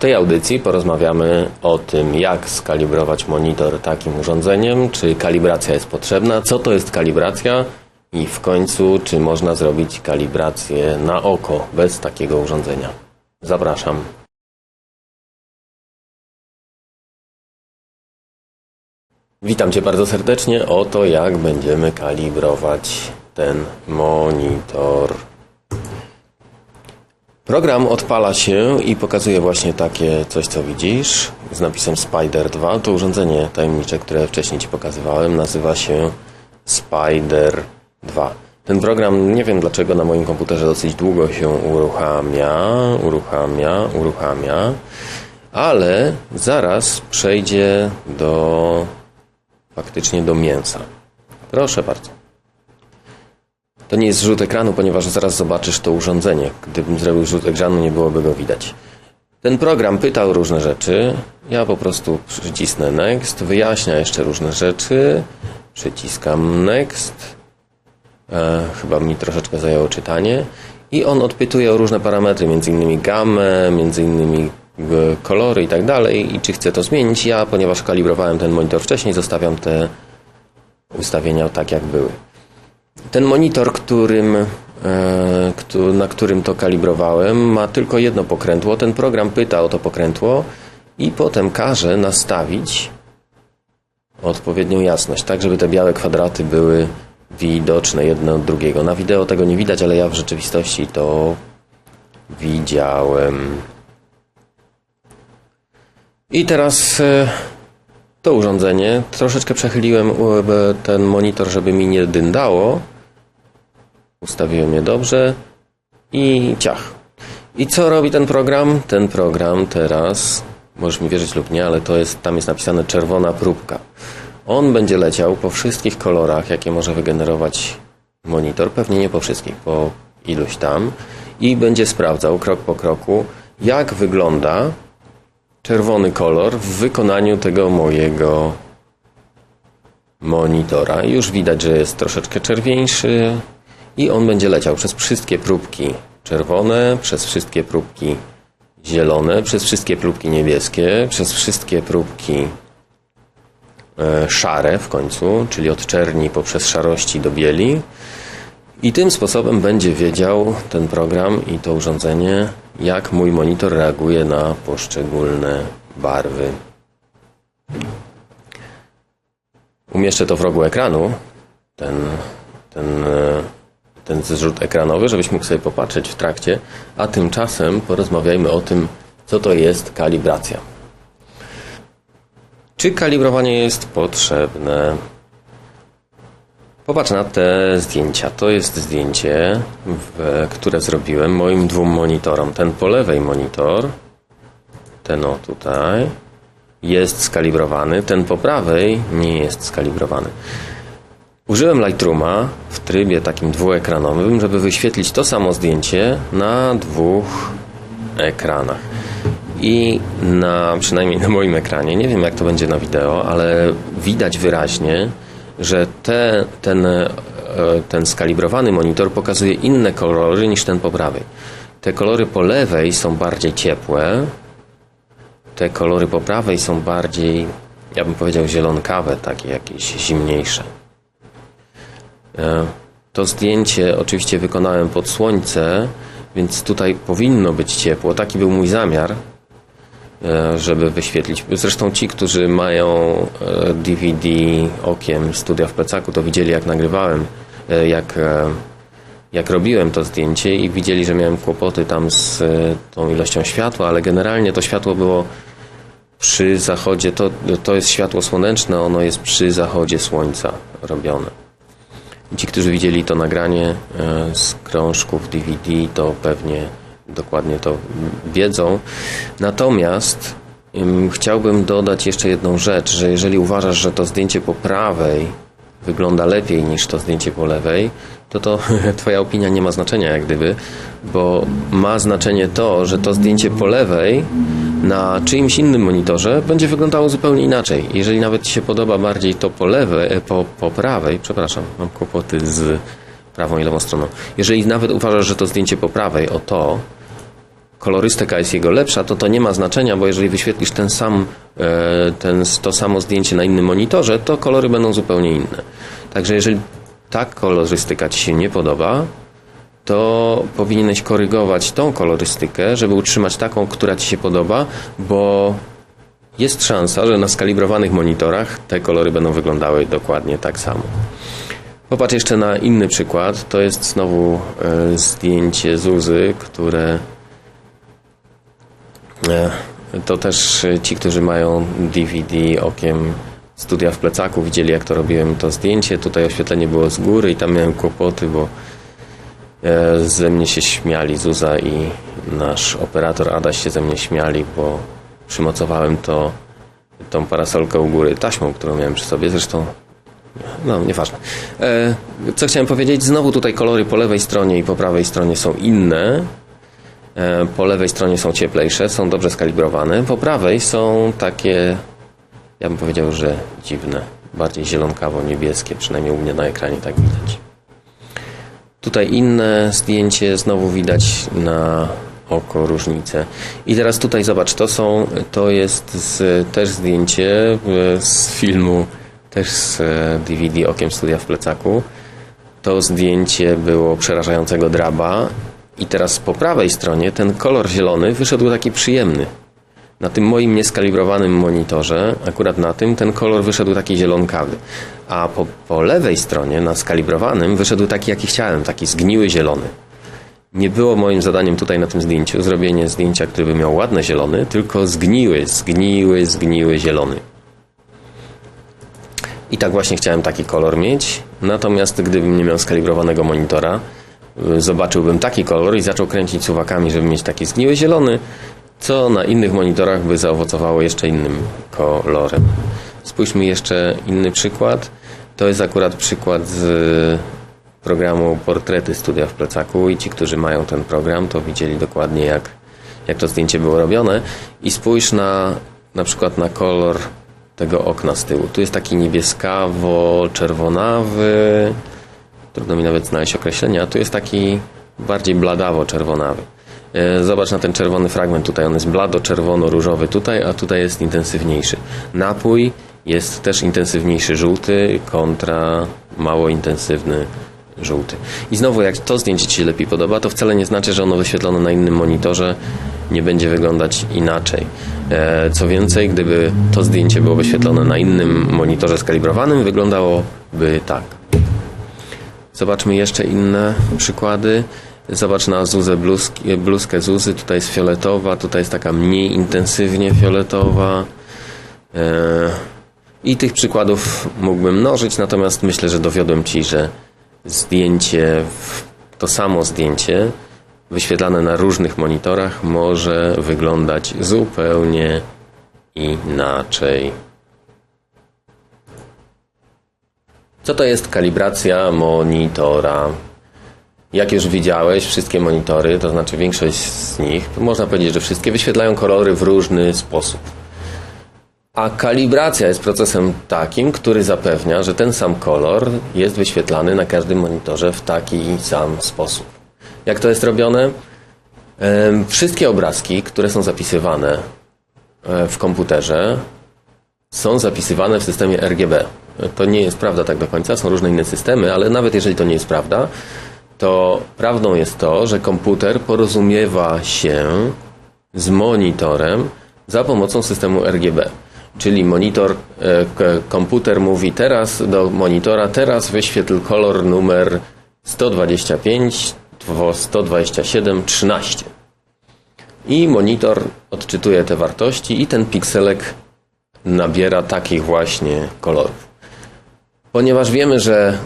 tej audycji porozmawiamy o tym, jak skalibrować monitor takim urządzeniem, czy kalibracja jest potrzebna, co to jest kalibracja i w końcu, czy można zrobić kalibrację na oko bez takiego urządzenia. Zapraszam. Witam Cię bardzo serdecznie. Oto jak będziemy kalibrować ten monitor. Program odpala się i pokazuje właśnie takie coś, co widzisz z napisem Spider 2. To urządzenie tajemnicze, które wcześniej Ci pokazywałem, nazywa się Spider 2. Ten program, nie wiem dlaczego na moim komputerze dosyć długo się uruchamia, uruchamia, uruchamia, ale zaraz przejdzie do faktycznie do mięsa. Proszę bardzo. To nie jest rzut ekranu, ponieważ zaraz zobaczysz to urządzenie. Gdybym zrobił rzut ekranu, nie byłoby go widać. Ten program pytał różne rzeczy. Ja po prostu przycisnę Next, wyjaśnia jeszcze różne rzeczy. Przyciskam Next. E, chyba mi troszeczkę zajęło czytanie. I on odpytuje o różne parametry, między innymi gamę, między innymi e, kolory i tak dalej. I czy chcę to zmienić? Ja, ponieważ kalibrowałem ten monitor wcześniej, zostawiam te ustawienia tak, jak były. Ten monitor, którym, e, na którym to kalibrowałem, ma tylko jedno pokrętło. Ten program pyta o to pokrętło i potem każe nastawić odpowiednią jasność, tak żeby te białe kwadraty były widoczne jedno od drugiego. Na wideo tego nie widać, ale ja w rzeczywistości to widziałem. I teraz e, to urządzenie. Troszeczkę przechyliłem ten monitor, żeby mi nie dyndało. Ustawiłem je dobrze i ciach. I co robi ten program? Ten program teraz, możesz mi wierzyć lub nie, ale to jest, tam jest napisane czerwona próbka. On będzie leciał po wszystkich kolorach, jakie może wygenerować monitor, pewnie nie po wszystkich, po iluś tam i będzie sprawdzał krok po kroku, jak wygląda czerwony kolor w wykonaniu tego mojego monitora. Już widać, że jest troszeczkę czerwieńszy i on będzie leciał przez wszystkie próbki czerwone, przez wszystkie próbki zielone, przez wszystkie próbki niebieskie, przez wszystkie próbki e, szare w końcu, czyli od czerni poprzez szarości do bieli. I tym sposobem będzie wiedział ten program i to urządzenie, jak mój monitor reaguje na poszczególne barwy. Umieszczę to w rogu ekranu, ten, ten, ten zrzut ekranowy, żebyś mógł sobie popatrzeć w trakcie, a tymczasem porozmawiajmy o tym, co to jest kalibracja. Czy kalibrowanie jest potrzebne? Popatrz na te zdjęcia. To jest zdjęcie, w, które zrobiłem moim dwóm monitorom. Ten po lewej monitor, ten o tutaj, jest skalibrowany. Ten po prawej nie jest skalibrowany. Użyłem Lightrooma w trybie takim dwuekranowym, żeby wyświetlić to samo zdjęcie na dwóch ekranach. I na, przynajmniej na moim ekranie, nie wiem jak to będzie na wideo, ale widać wyraźnie, że te, ten, e, ten skalibrowany monitor pokazuje inne kolory niż ten po prawej. Te kolory po lewej są bardziej ciepłe, te kolory po prawej są bardziej, ja bym powiedział, zielonkawe, takie jakieś zimniejsze. E, to zdjęcie oczywiście wykonałem pod słońce, więc tutaj powinno być ciepło. Taki był mój zamiar. E, żeby wyświetlić. Zresztą ci, którzy mają DVD e, okiem studia w plecaku, to widzieli jak nagrywałem, e, jak, jak robiłem to zdjęcie i widzieli, że miałem kłopoty tam z tą ilością światła, ale generalnie to światło było przy zachodzie, to, to jest światło słoneczne, ono jest przy zachodzie słońca robione. Ci, którzy widzieli to nagranie z krążków DVD, to pewnie dokładnie to wiedzą. Natomiast chciałbym dodać jeszcze jedną rzecz, że jeżeli uważasz, że to zdjęcie po prawej wygląda lepiej niż to zdjęcie po lewej, to to twoja opinia nie ma znaczenia jak gdyby, bo ma znaczenie to, że to zdjęcie po lewej na czyimś innym monitorze będzie wyglądało zupełnie inaczej. Jeżeli nawet Ci się podoba bardziej to po lewej, e, po, po prawej, przepraszam, mam kłopoty z prawą i lewą stroną. Jeżeli nawet uważasz, że to zdjęcie po prawej, o to, kolorystyka jest jego lepsza, to to nie ma znaczenia, bo jeżeli wyświetlisz ten sam, e, ten, to samo zdjęcie na innym monitorze, to kolory będą zupełnie inne. Także jeżeli ta kolorystyka Ci się nie podoba, to powinieneś korygować tą kolorystykę, żeby utrzymać taką, która Ci się podoba, bo jest szansa, że na skalibrowanych monitorach te kolory będą wyglądały dokładnie tak samo. Popatrz jeszcze na inny przykład. To jest znowu e, zdjęcie Zuzy, które to też ci, którzy mają DVD okiem studia w plecaku, widzieli jak to robiłem to zdjęcie. Tutaj oświetlenie było z góry i tam miałem kłopoty, bo e, ze mnie się śmiali Zuza i nasz operator Adaś się ze mnie śmiali, bo przymocowałem to tą parasolkę u góry taśmą, którą miałem przy sobie. Zresztą no, nieważne. E, co chciałem powiedzieć? Znowu tutaj kolory po lewej stronie i po prawej stronie są inne. E, po lewej stronie są cieplejsze, są dobrze skalibrowane. Po prawej są takie, ja bym powiedział, że dziwne. Bardziej zielonkawo-niebieskie, przynajmniej u mnie na ekranie tak widać. Tutaj inne zdjęcie, znowu widać na oko różnicę. I teraz tutaj zobacz, to są, to jest z, też zdjęcie e, z filmu też z DVD e, Okiem Studia w plecaku. To zdjęcie było przerażającego draba i teraz po prawej stronie ten kolor zielony wyszedł taki przyjemny. Na tym moim nieskalibrowanym monitorze, akurat na tym, ten kolor wyszedł taki zielonkawy. A po, po lewej stronie, na skalibrowanym, wyszedł taki, jaki chciałem, taki zgniły zielony. Nie było moim zadaniem tutaj na tym zdjęciu zrobienie zdjęcia, które by miał ładny zielony, tylko zgniły, zgniły, zgniły zielony. I tak właśnie chciałem taki kolor mieć. Natomiast gdybym nie miał skalibrowanego monitora, zobaczyłbym taki kolor i zaczął kręcić suwakami, żeby mieć taki zgniły zielony, co na innych monitorach by zaowocowało jeszcze innym kolorem. Spójrzmy jeszcze inny przykład. To jest akurat przykład z programu Portrety Studia w plecaku i ci, którzy mają ten program, to widzieli dokładnie jak, jak to zdjęcie było robione. I spójrz na na przykład na kolor tego okna z tyłu. Tu jest taki niebieskawo-czerwonawy, trudno mi nawet znaleźć określenia, tu jest taki bardziej bladawo-czerwonawy. E, zobacz na ten czerwony fragment tutaj, on jest blado-czerwono-różowy tutaj, a tutaj jest intensywniejszy. Napój jest też intensywniejszy żółty kontra mało intensywny żółty. I znowu, jak to zdjęcie Ci się lepiej podoba, to wcale nie znaczy, że ono wyświetlone na innym monitorze nie będzie wyglądać inaczej. E, co więcej, gdyby to zdjęcie było wyświetlone na innym monitorze skalibrowanym, wyglądałoby tak. Zobaczmy jeszcze inne przykłady. Zobacz na Zuzę bluzki, bluzkę Zuzy. Tutaj jest fioletowa, tutaj jest taka mniej intensywnie fioletowa. E, I tych przykładów mógłbym mnożyć, natomiast myślę, że dowiodłem Ci, że zdjęcie, to samo zdjęcie wyświetlane na różnych monitorach może wyglądać zupełnie inaczej. Co to jest kalibracja monitora? Jak już widziałeś, wszystkie monitory, to znaczy większość z nich, można powiedzieć, że wszystkie wyświetlają kolory w różny sposób. A kalibracja jest procesem takim, który zapewnia, że ten sam kolor jest wyświetlany na każdym monitorze w taki sam sposób. Jak to jest robione? Wszystkie obrazki, które są zapisywane e, w komputerze, są zapisywane w systemie RGB. To nie jest prawda tak do końca, są różne inne systemy, ale nawet jeżeli to nie jest prawda, to prawdą jest to, że komputer porozumiewa się z monitorem za pomocą systemu RGB. Czyli monitor, e, komputer mówi teraz do monitora, teraz wyświetl kolor numer 125, 127, 13. I monitor odczytuje te wartości i ten pikselek nabiera takich właśnie kolorów. Ponieważ wiemy, że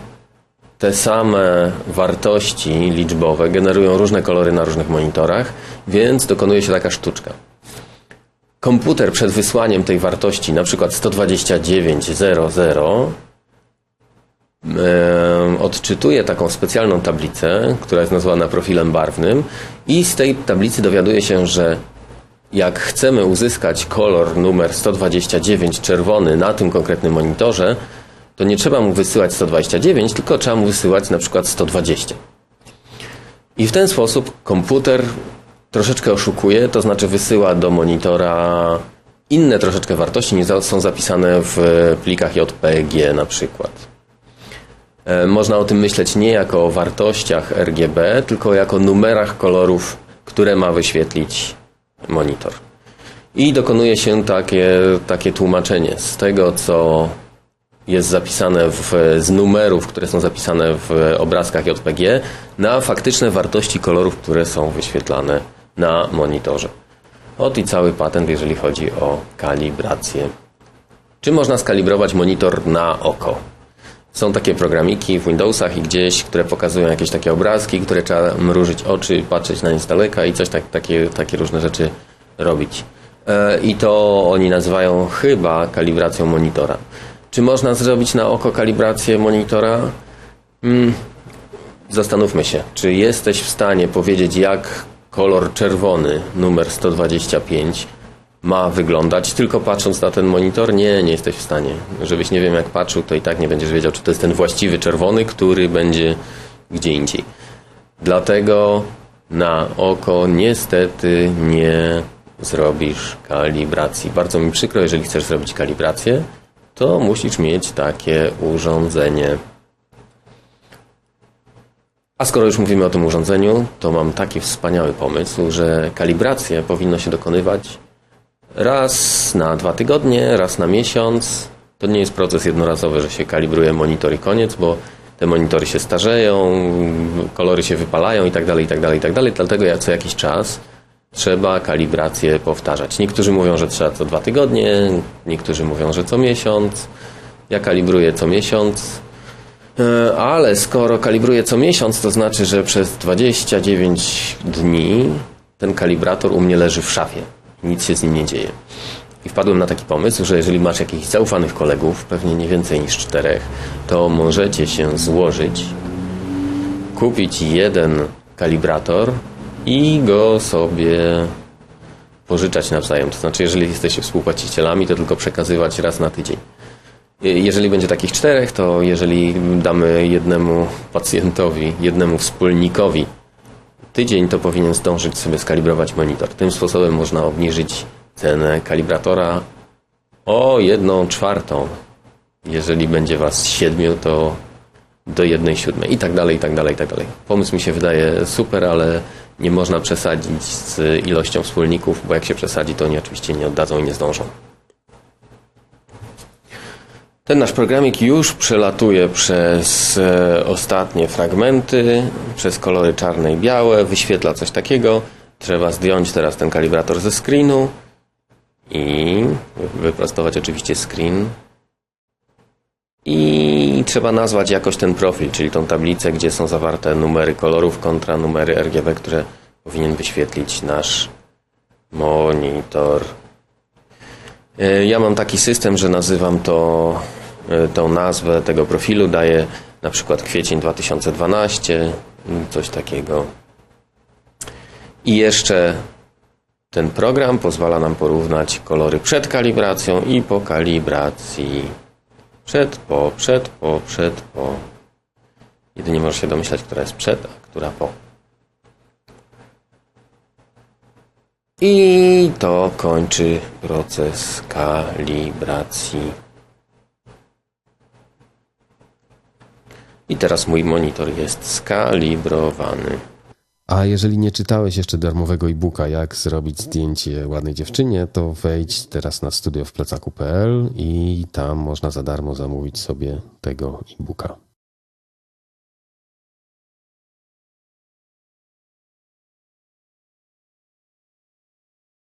te same wartości liczbowe generują różne kolory na różnych monitorach, więc dokonuje się taka sztuczka. Komputer przed wysłaniem tej wartości, na przykład 129.00, odczytuje taką specjalną tablicę, która jest nazwana profilem barwnym i z tej tablicy dowiaduje się, że jak chcemy uzyskać kolor numer 129 czerwony na tym konkretnym monitorze, to nie trzeba mu wysyłać 129, tylko trzeba mu wysyłać na przykład 120. I w ten sposób komputer troszeczkę oszukuje, to znaczy wysyła do monitora inne troszeczkę wartości niż są zapisane w plikach JPG na przykład. E, można o tym myśleć nie jako o wartościach RGB, tylko jako numerach kolorów, które ma wyświetlić monitor. I dokonuje się takie, takie tłumaczenie z tego, co jest zapisane w, z numerów, które są zapisane w obrazkach JPG, na faktyczne wartości kolorów, które są wyświetlane na monitorze. Ot i cały patent, jeżeli chodzi o kalibrację. Czy można skalibrować monitor na oko? Są takie programiki w Windowsach i gdzieś, które pokazują jakieś takie obrazki, które trzeba mrużyć oczy, patrzeć na nie z daleka i coś tak, takie, takie różne rzeczy robić. E, I to oni nazywają chyba kalibracją monitora. Czy można zrobić na oko kalibrację monitora? Hmm. Zastanówmy się, czy jesteś w stanie powiedzieć, jak kolor czerwony numer 125 ma wyglądać, tylko patrząc na ten monitor? Nie, nie jesteś w stanie. Żebyś nie wiem jak patrzył, to i tak nie będziesz wiedział, czy to jest ten właściwy czerwony, który będzie gdzie indziej. Dlatego na oko niestety nie zrobisz kalibracji. Bardzo mi przykro, jeżeli chcesz zrobić kalibrację, to musisz mieć takie urządzenie. A skoro już mówimy o tym urządzeniu, to mam taki wspaniały pomysł, że kalibrację powinno się dokonywać raz na dwa tygodnie, raz na miesiąc. To nie jest proces jednorazowy, że się kalibruje monitor i koniec, bo te monitory się starzeją, kolory się wypalają i tak dalej, i tak dalej, i tak dalej. Dlatego ja co jakiś czas trzeba kalibrację powtarzać. Niektórzy mówią, że trzeba co dwa tygodnie, niektórzy mówią, że co miesiąc. Ja kalibruję co miesiąc, e, ale skoro kalibruję co miesiąc, to znaczy, że przez 29 dni ten kalibrator u mnie leży w szafie. Nic się z nim nie dzieje. I wpadłem na taki pomysł, że jeżeli masz jakichś zaufanych kolegów, pewnie nie więcej niż czterech, to możecie się złożyć, kupić jeden kalibrator i go sobie pożyczać nawzajem. To znaczy, jeżeli jesteście współpłacicielami, to tylko przekazywać raz na tydzień. Jeżeli będzie takich czterech, to jeżeli damy jednemu pacjentowi, jednemu wspólnikowi tydzień, to powinien zdążyć sobie skalibrować monitor. Tym sposobem można obniżyć cenę kalibratora o jedną czwartą. Jeżeli będzie Was siedmiu, to do jednej siódmej i tak dalej, i tak dalej, i tak dalej. Pomysł mi się wydaje super, ale nie można przesadzić z ilością wspólników, bo jak się przesadzi, to oni oczywiście nie oddadzą i nie zdążą. Ten nasz programik już przelatuje przez e, ostatnie fragmenty, przez kolory czarne i białe, wyświetla coś takiego. Trzeba zdjąć teraz ten kalibrator ze screenu i wyprostować oczywiście screen. I trzeba nazwać jakoś ten profil, czyli tą tablicę, gdzie są zawarte numery kolorów kontra numery RGB, które powinien wyświetlić nasz monitor. E, ja mam taki system, że nazywam to, e, tą nazwę tego profilu, daję na przykład kwiecień 2012, coś takiego. I jeszcze ten program pozwala nam porównać kolory przed kalibracją i po kalibracji. Przed, po, przed, po, przed, po. Jedynie możesz się domyślać, która jest przed, a która po. I to kończy proces kalibracji. I teraz mój monitor jest skalibrowany. A jeżeli nie czytałeś jeszcze darmowego e-booka, jak zrobić zdjęcie ładnej dziewczynie, to wejdź teraz na studiowplecaku.pl i tam można za darmo zamówić sobie tego e-booka.